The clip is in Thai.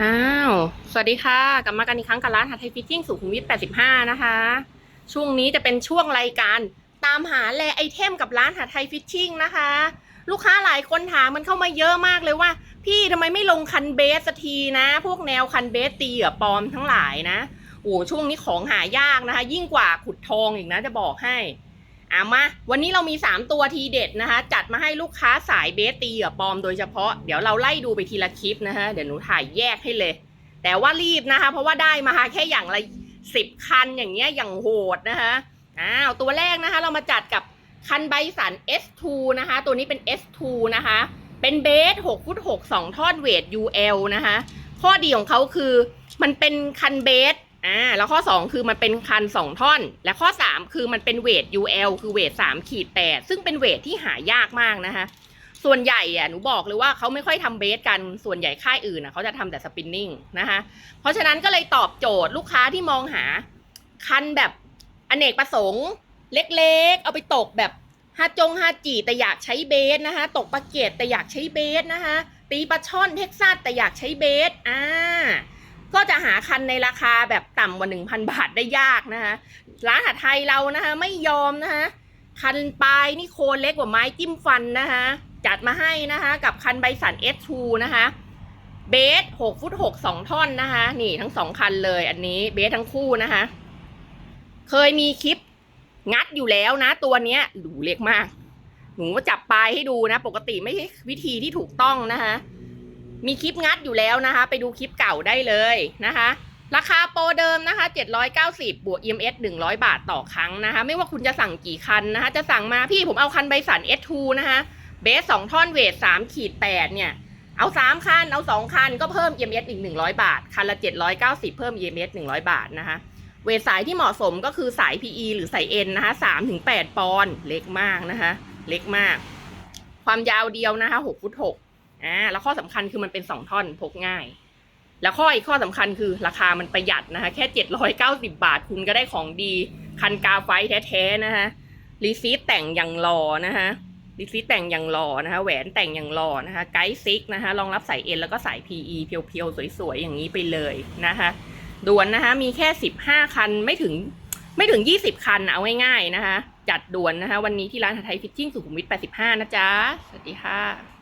อ้าว สวัสดีค่ะ กลับมากันอีกครั้งกับร้านหาไทยฟิตติ้งสุขุมวิท 85 นะคะ ช่วงนี้จะเป็นช่วงรายการตามหาแลไอเทมกับร้านหาไทยฟิตติ้งนะคะ ลูกค้าหลายคนถามมันเข้ามาเยอะมากเลยว่า พี่ทำไมไม่ลงคันเบสสักทีนะ พวกแนวคันเบสตีเหยื่อปลอมทั้งหลายนะ โอ้ช่วงนี้ของหายากนะคะ ยิ่งกว่าขุดทองอีกนะจะบอกให้ อะมา วันนี้เรามี 3 ตัวทีเด็ดนะคะ จัดมาให้ลูกค้าสายเบสตีเหยื่อปลอมโดยเฉพาะ เดี๋ยวเราไล่ดูไปทีละคลิปนะคะเดี๋ยวหนูถ่ายแยกให้เลย แต่ว่ารีบนะคะ เพราะว่าได้มาแค่อย่างละสิบคันอย่างเงี้ยอย่างโหดนะคะอ้าวตัวแรกนะคะ เรามาจัดกับคันไบสัน S2 นะคะ ตัวนี้เป็น S2 นะคะ เป็นเบส6ฟุต6 2ท่อนเวท UL นะคะ ข้อดีของเขาคือมันเป็นคันเบส อ่าแล้วข้อ 2 คือมันเป็นคัน 2 ท่อน และข้อ 3 คือมันเป็นเวท UL คือเวท3ขีด8ซึ่งเป็นเวทที่หายากมากนะคะ ส่วนใหญ่อะหนูบอกเลยว่าเขาไม่ค่อยทำเบสกันส่วนใหญ่ค่ายอื่นอะเขาจะทำแต่สปินนิ่งนะคะเพราะฉะนั้นก็เลยตอบโจทย์ลูกค้าที่มองหา คันแบบอเนกประสงค์เล็กๆ เอาไปตกแบบฮาจงฮาจีแต่อยากใช้เบสนะคะ ตกปลาเกตแต่อยากใช้เบสนะคะ ตีปลาช่อนเท็กซัสแต่อยากใช้เบสอ่า ก็จะหาคันในราคาแบบต่ำกว่า 1,000 บาทได้ยากนะคะร้านหารไทยเรานะคะไม่ยอมนะคะคันปลายนี่โคนเล็กกว่าไม้จิ้มฟันนะคะจัดมาให้นะคะ กับคันไบสัน S2 นะคะเบส6ฟุต6 2ท่อนนะคะ นี่ทั้งสองคันเลยอันนี้เบสทั้งคู่นะคะ เคยมีคลิปงัดอยู่แล้วนะ ตัวเนี้ยดูเล็กมาก หนูจับปลายให้ดูนะ ปกติไม่ใช่วิธีที่ถูกต้องนะคะ มีคลิปงัดอยู่แล้วนะคะ ไปดูคลิปเก่าได้เลยนะคะ ราคาโปรเดิมนะคะ 790 บวก EMS 100 บาทต่อครั้งนะคะ ไม่ว่าคุณจะสั่งกี่คันนะคะ จะสั่งมาพี่ผมเอาคันไบสัน S2 นะคะเบสสองท่อนเวท3ขีด8เนี่ย เอา3คัน เอา2คัน ก็เพิ่ม EMS อีก100บาท คันละ790เพิ่ม EMS 100บาทนะคะ เวทสายที่เหมาะสมก็คือสาย PE หรือสาย N นะคะ3-8ปอนด์เล็กมากนะคะ เล็กมาก ความยาวเดียวนะคะ6ฟุต6 อ่าแล้วข้อสำคัญคือมันเป็น2ท่อนพกง่าย แล้วข้ออีกข้อสำคัญคือราคามันประหยัดนะคะ แค่790บาทคุณก็ได้ของดี คันกาไฟแท้ๆนะคะรีซีทแต่งอย่างหล่อนะคะรีซีทแต่งอย่างหล่อนะคะ แหวนแต่งอย่างหล่อนะคะ ไกด์ซิกนะคะรองรับสายเอ็นแล้วก็สาย PE เพียวๆ สวยๆ อย่างนี้ไปเลยนะคะด่วนนะคะ มีแค่ 15 คันไม่ถึงไม่ถึง 20 คันเอาง่ายๆนะคะ จัดด่วนนะคะ วันนี้ที่ร้านไทยฟิตติ้งสุขุมวิท 85 นะจ๊ะ สวัสดีค่ะ